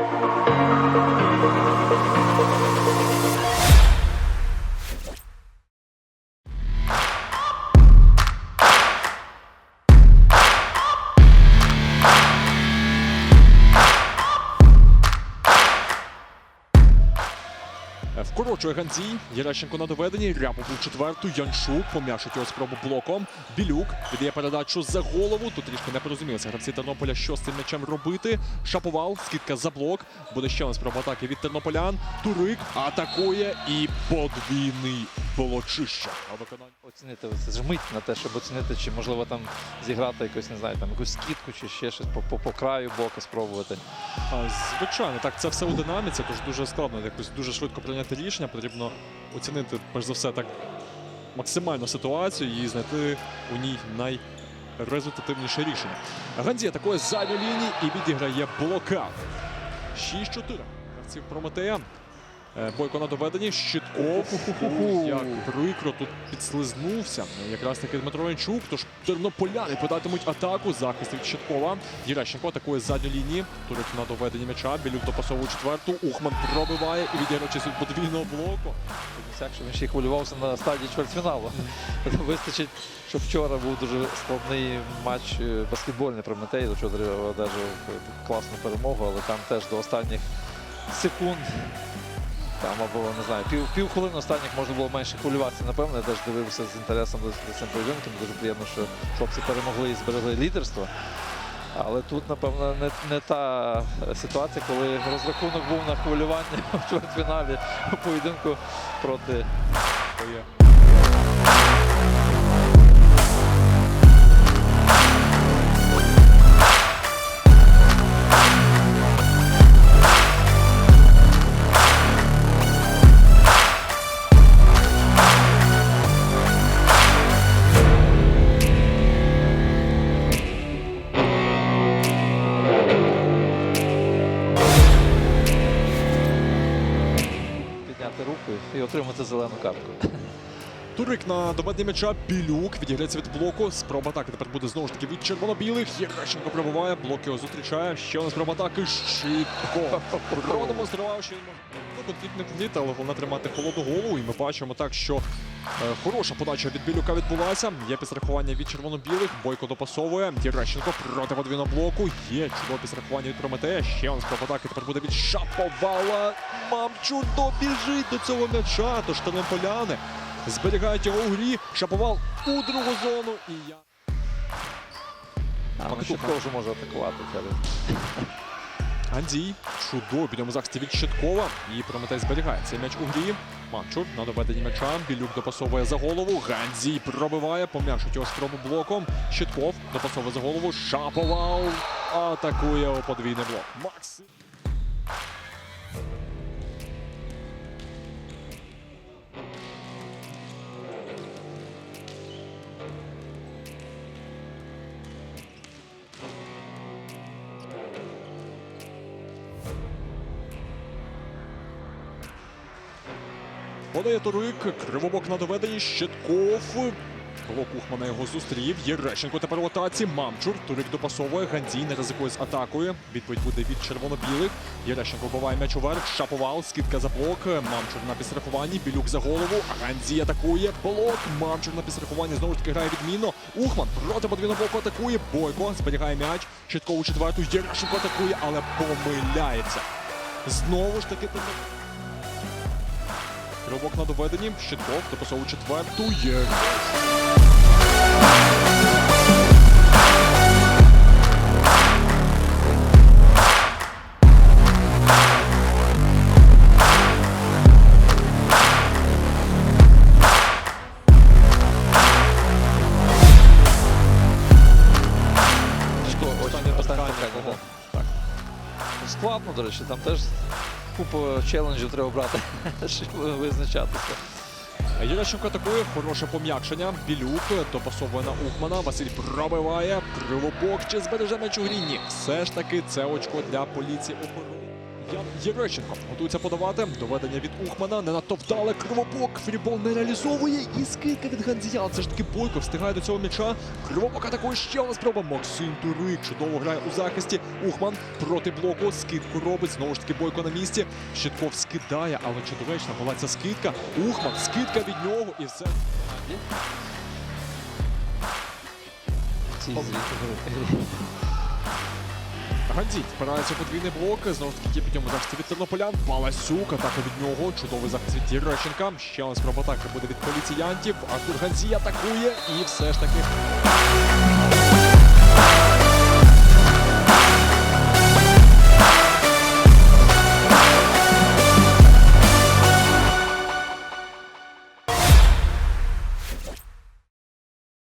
Thank you. Вкорочує Ганзій, Єрещенко на доведенні, Рябов у четверту, Янчук пом'яшить його спробу блоком. Білюк віддає передачу за голову. Тут трішки не порозумілися гравці Тернополя, що з цим м'ячем робити. Шаповал, скидка за блок. Буде ще одна спроба атаки від тернополян. Турик атакує і подвійний волочище. А Оцінити ось жмить на те, щоб оцінити, чи можливо там зіграти якусь, не знаю, там якусь скидку чи ще щось по, по, по краю боку спробувати. А, Звичайно, так це все у динаміці, тож дуже складно якось дуже швидко прийняти рішення. Потрібно оцінити, перш за все, так максимально ситуацію і знайти у ній найрезультативніше рішення. Ганзі атакує з задньої лінії і відіграє блокаут. 6-4. Гравців Прометея. Е, Бойко на доведенні. Щитков. Як прикро тут підслизнувся. Якраз таки Дмитро Янчук. Тож тернополяни податимуть атаку. Захист від Щиткова. Єрещенко атакує з задньої лінії. Турик на доведенні м'яча. Білюк допасовує четверту. Ухман пробиває і відіграючись від подвійного блоку. Всяк, що він ще хвилювався на стадії чвертьфіналу. Вистачить, що вчора був дуже складний матч е, баскетбольний Прометей, до чого одержав класну перемогу, але там теж до останніх секунд. Там або не знаю, пів, пів останніх можна було менше хвилюватися. Напевно, я теж дивився з інтересом до цим поєдинком. Дуже приємно, що хлопці перемогли і зберегли лідерство. Але тут, напевно, не, не та ситуація, коли розрахунок був на хвилювання в чвертьфіналі у поєдинку проти підняти руку і отримати зелену картку. Турик на доведенні м'яча. Білюк відіграється від блоку. Спроба атаки тепер буде знову ж таки від червоно-білих. Єрещенко прибуває, Блок його зустрічає. Ще одна спроба атаки. Щитко. Продемонстрував, що він може. Конфлікт не конфлікт, але головне тримати холодну голову. І ми бачимо так, що хороша подача від Білюка відбулася. Є підстрахування від червоно-білих. Бойко допасовує. Єрещенко проти подвійного блоку. Є чудове підстрахування від Прометея. Ще спроба атаки тепер буде від Шаповала. Мамчур добіжить до цього м'яча. Тож тернополяни зберігають його у грі. Шаповал у другу зону. І я. А Поки Шутко вже може атакувати. Андій. Чудово Підемо захисті від Щиткова. І Прометей зберігає цей м'яч у грі. Манчур на доведенні м'яча. Білюк допасовує за голову. Ганзій пробиває, пом'якшить його спробу блоком. Щитков допасовує за голову. Шаповал атакує у подвійний блок. Макс. Подає Турик, кривобок на доведенні, Щитков. Ухмана його зустрів. Єрещенко тепер в атаці. Мамчур. Турик допасовує. Гандій не ризикує з атакою. Відповідь буде від червоно-білих. Єрещенко вбиває м'яч уверх. Шаповал. Скидка за блок. Мамчур на підстрахуванні. Білюк за голову. Гандій атакує. Блок. Мамчур на підстрахуванні. Знову ж таки грає відмінно. Ухман проти подвійного блоку атакує. Бойко зберігає м'яч. Щитков у четверту. Єрещенко атакує, але помиляється. Знову ж таки. Ривок на доведенні. Щитков допасовує четверту. Є. Останнє питання? Так. Складно, до речі, там теж купу челенджів треба брати, щоб визначатися. Єрещенко атакує. Хороше пом'якшення. Білюк допасовує на Ухмана. Василь пробиває. Кривобок чи збереже м'яч у грінні. Все ж таки це очко для поліції оборони. Ян Єрещенко готується подавати. Доведення від Ухмана. Не надто вдале. Кривобок. Фрібол не реалізовує. І скидка від Гандзіян. Це ж таки Бойко встигає до цього м'яча. Кривобок атакує ще одна спроба. Максим Турик чудово грає у захисті. Ухман проти блоку. Скидку робить. Знову ж таки Бойко на місці. Щитков скидає, але чи доречна була ця скидка. Ухман, скидка від нього і все. Гандзій впирається подвійний блок. Знову ж таки є під ньому захист від тернополян. Паласюк, атака від нього. Чудовий захист від Єрещенка. Ще одна спроба атаки буде від поліціянтів. Артур Гандзій атакує і все ж таки